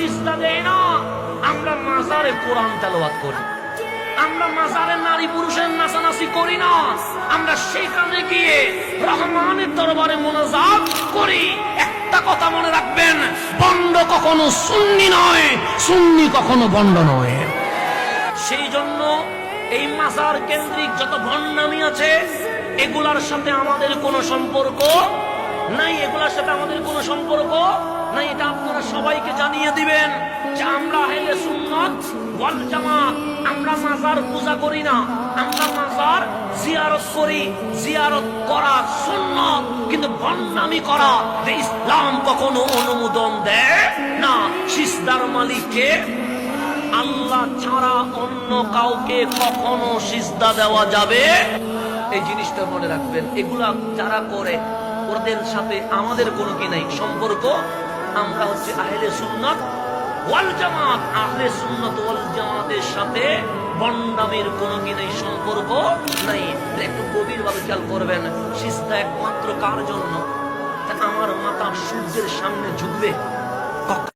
সিজদা দেই না আমরা মাজারে কোরআন তেলাওয়াত করি। আমরা মাজারে নারী পুরুষের নাচানাচি করি না। আমরা সেখানে গিয়ে রহমানের দরবারে মোনাজাত করি। একটা কথা মনে রাখবেন, বন্ড কখনো সুন্নি নয়, সুন্নি কখনো বন্ড নয়। সেই জন্য এই মাজার কেন্দ্রিক যত ভণ্ডামি আছে, এগুলার সাথে আমাদের কোনো সম্পর্ক নাই, এগুলার সাথে আমাদের কোনো সম্পর্ক জানিয়ে দিবেন। যে আমরা হেলে সুন্নত, ওয়াল জামাত, আমরা মাজার পূজা করি না। আমরা মাজার জিয়ারত করি, জিয়ারত করা সুন্নত, কিন্তু করা। ইসলাম কখনো অনুমোদন দেয় না। সিস্তার মালিককে আল্লাহ ছাড়া অন্য কাউকে কখনো সিজদা দেওয়া যাবে। এই জিনিসটা মনে রাখবেন, এগুলা যারা করে, ওদের সাথে আমাদের কোনো কি নাই সম্পর্ক? আমরা হচ্ছে আহলে সুন্নত ওয়াল জামাত। আহলে সুন্নত ওয়াল জামাতের সাথে বন্ডামের কোনো কি নাই সম্পর্ক নাই। একটু গভীর ভাবে খেয়াল করবেন সিস্তা একমাত্র কার জন্য? আমার মাথা সূর্যের সামনে ঝুঁকবে।